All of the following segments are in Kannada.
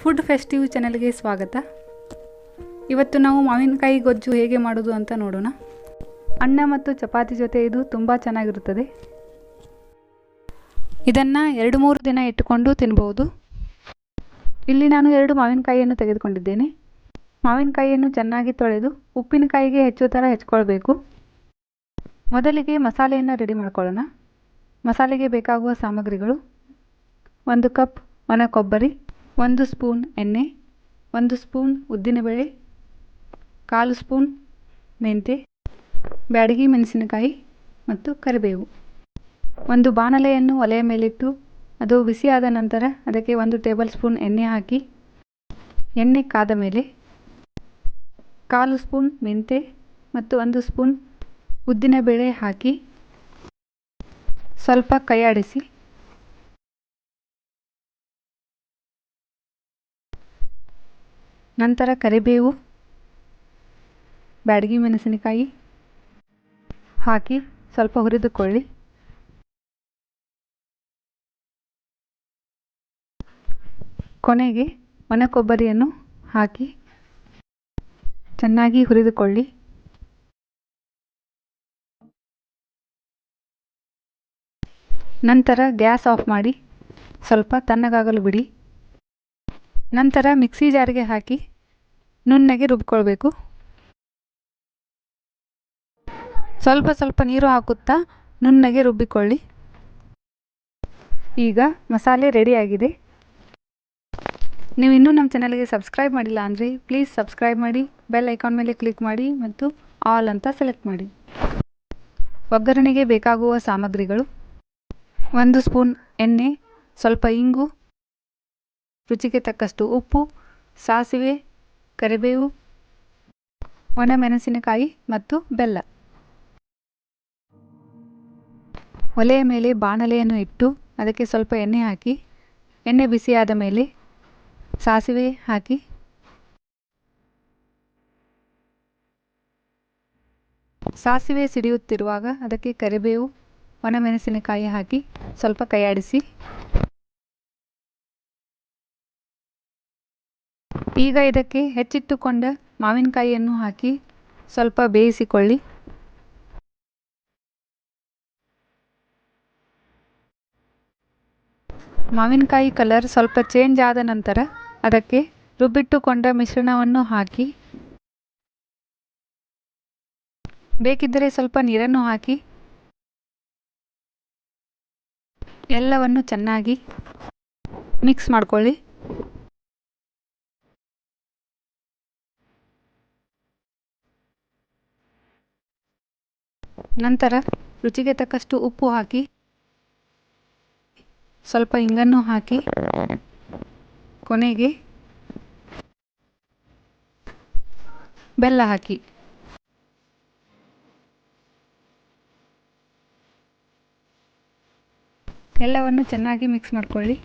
ಫುಡ್ ಫೆಸ್ಟಿವ್ ಚಾನೆಲ್ಗೆ ಸ್ವಾಗತ. ಇವತ್ತು ನಾವು ಮಾವಿನಕಾಯಿ ಗೊಜ್ಜು ಹೇಗೆ ಮಾಡೋದು ಅಂತ ನೋಡೋಣ. ಅನ್ನ ಮತ್ತು ಚಪಾತಿ ಜೊತೆ ಇದು ತುಂಬ ಚೆನ್ನಾಗಿರುತ್ತದೆ. ಇದನ್ನು ಎರಡು ಮೂರು ದಿನ ಇಟ್ಟುಕೊಂಡು ತಿನ್ಬೋದು. ಇಲ್ಲಿ ನಾನು ಎರಡು ಮಾವಿನಕಾಯಿಯನ್ನು ತೆಗೆದುಕೊಂಡಿದ್ದೇನೆ. ಮಾವಿನಕಾಯಿಯನ್ನು ಚೆನ್ನಾಗಿ ತೊಳೆದು ಉಪ್ಪಿನಕಾಯಿಗೆ ಹೆಚ್ಚು ಥರ ಹೆಚ್ಕೊಳ್ಬೇಕು. ಮೊದಲಿಗೆ ಮಸಾಲೆಯನ್ನು ರೆಡಿ ಮಾಡ್ಕೊಳ್ಳೋಣ. ಮಸಾಲೆಗೆ ಬೇಕಾಗುವ ಸಾಮಗ್ರಿಗಳು ಒಂದು ಕಪ್ ಒಣ ಕೊಬ್ಬರಿ ಒಂದು ಸ್ಪೂನ್ ಎಣ್ಣೆ, ಒಂದು ಸ್ಪೂನ್ ಉದ್ದಿನಬೇಳೆ ಕಾಲು ಸ್ಪೂನ್ ಮೆಂತ್ಯ ಬ್ಯಾಡಗಿ ಮೆಣಸಿನಕಾಯಿ ಮತ್ತು ಕರಿಬೇವು. ಒಂದು ಬಾಣಲೆಯನ್ನು ಒಲೆಯ ಮೇಲಿಟ್ಟು ಅದು ಬಿಸಿಯಾದ ನಂತರ ಅದಕ್ಕೆ ಒಂದು ಟೇಬಲ್ ಸ್ಪೂನ್ ಎಣ್ಣೆ ಹಾಕಿ, ಎಣ್ಣೆ ಕಾದ ಮೇಲೆ ಕಾಲು ಸ್ಪೂನ್ ಮೆಂತ್ಯ ಮತ್ತು ಒಂದು ಸ್ಪೂನ್ ಉದ್ದಿನಬೇಳೆ ಹಾಕಿ ಸ್ವಲ್ಪ ಕೈಯಾಡಿಸಿ ನಂತರ ಕರಿಬೇವು, ಬ್ಯಾಡಗಿ ಮೆಣಸಿನಕಾಯಿ ಹಾಕಿ ಸ್ವಲ್ಪ ಹುರಿದುಕೊಳ್ಳಿ. ಕೊನೆಗೆ ಒಣ ಕೊಬ್ಬರಿಯನ್ನು ಹಾಕಿ ಚೆನ್ನಾಗಿ ಹುರಿದುಕೊಳ್ಳಿ. ನಂತರ ಗ್ಯಾಸ್ ಆಫ್ ಮಾಡಿ ಸ್ವಲ್ಪ ತಣ್ಣಗಾಗಲು ಬಿಡಿ. ನಂತರ ಮಿಕ್ಸಿ ಜಾರಿಗೆ ಹಾಕಿ ನುಣ್ಣಗೆ ರುಬ್ಕೊಳ್ಬೇಕು. ಸ್ವಲ್ಪ ಸ್ವಲ್ಪ ನೀರು ಹಾಕುತ್ತಾ ನುಣ್ಣಗೆ ರುಬ್ಬಿಕೊಳ್ಳಿ. ಈಗ ಮಸಾಲೆ ರೆಡಿಯಾಗಿದೆ ನೀವು ಇನ್ನೂ ನಮ್ಮ ಚಾನಲ್ಗೆ ಸಬ್ಸ್ಕ್ರೈಬ್ ಮಾಡಿಲ್ಲ ಅಂದರೆ ಪ್ಲೀಸ್ ಸಬ್ಸ್ಕ್ರೈಬ್ ಮಾಡಿ ಬೆಲ್ ಐಕಾನ್ ಮೇಲೆ ಕ್ಲಿಕ್ ಮಾಡಿ ಮತ್ತು ಆಲ್ ಅಂತ ಸೆಲೆಕ್ಟ್ ಮಾಡಿ. ಒಗ್ಗರಣೆಗೆ ಬೇಕಾಗುವ ಸಾಮಗ್ರಿಗಳು. ಒಂದು ಸ್ಪೂನ್ ಎಣ್ಣೆ, ಸ್ವಲ್ಪ ಇಂಗು, ರುಚಿಗೆ ತಕ್ಕಷ್ಟು ಉಪ್ಪು, ಸಾಸಿವೆ ಕರಿಬೇವು ಒಣಮೆಣಸಿನಕಾಯಿ ಮತ್ತು ಬೆಲ್ಲ. ಒಲೆಯ ಮೇಲೆ ಬಾಣಲೆಯನ್ನು ಇಟ್ಟು ಅದಕ್ಕೆ ಸ್ವಲ್ಪ ಎಣ್ಣೆ ಹಾಕಿ, ಎಣ್ಣೆ ಬಿಸಿಯಾದ ಮೇಲೆ ಸಾಸಿವೆ ಹಾಕಿ, ಸಾಸಿವೆ ಸಿಡಿಯುತ್ತಿರುವಾಗ ಅದಕ್ಕೆ ಕರಿಬೇವು ಒಣಮೆಣಸಿನಕಾಯಿ ಹಾಕಿ ಸ್ವಲ್ಪ ಕೈಯಾಡಿಸಿ ಈಗ ಇದಕ್ಕೆ ಹೆಚ್ಚಿಟ್ಟುಕೊಂಡ ಮಾವಿನಕಾಯಿಯನ್ನು ಹಾಕಿ ಸ್ವಲ್ಪ ಬೇಯಿಸಿಕೊಳ್ಳಿ. ಮಾವಿನಕಾಯಿ ಕಲರ್ ಸ್ವಲ್ಪ ಚೇಂಜ್ ಆದ ನಂತರ ಅದಕ್ಕೆ ರುಬ್ಬಿಟ್ಟುಕೊಂಡ ಮಿಶ್ರಣವನ್ನು ಹಾಕಿ. ಬೇಕಿದ್ದರೆ ಸ್ವಲ್ಪ ನೀರನ್ನು ಹಾಕಿ. ಎಲ್ಲವನ್ನು ಚೆನ್ನಾಗಿ ಮಿಕ್ಸ್ ಮಾಡ್ಕೊಳ್ಳಿ. ನಂತರ ರುಚಿಗೆ ತಕ್ಕಷ್ಟು ಉಪ್ಪು ಹಾಕಿ, ಸ್ವಲ್ಪ ಇಂಗನ್ನು ಹಾಕಿ, ಕೊನೆಗೆ ಬೆಲ್ಲ ಹಾಕಿ. ಎಲ್ಲವನ್ನು ಚೆನ್ನಾಗಿ ಮಿಕ್ಸ್ ಮಾಡ್ಕೊಳ್ಳಿ.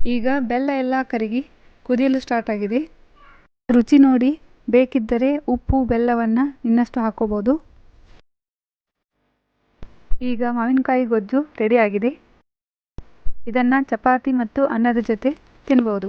ಈಗ ಬೆಲ್ಲ ಎಲ್ಲ ಕರಗಿ ಕುದಿಯಲು ಸ್ಟಾರ್ಟ್ ಆಗಿದೆ. ರುಚಿ ನೋಡಿ, ಬೇಕಿದ್ದರೆ ಉಪ್ಪು, ಬೆಲ್ಲವನ್ನು ಇನ್ನಷ್ಟು ಹಾಕೋಬೋದು. ಈಗ ಮಾವಿನಕಾಯಿ ಗೊಜ್ಜು ರೆಡಿಯಾಗಿದೆ ಇದನ್ನು ಚಪಾತಿ ಮತ್ತು ಅನ್ನದ ಜೊತೆ ತಿನ್ಬೋದು.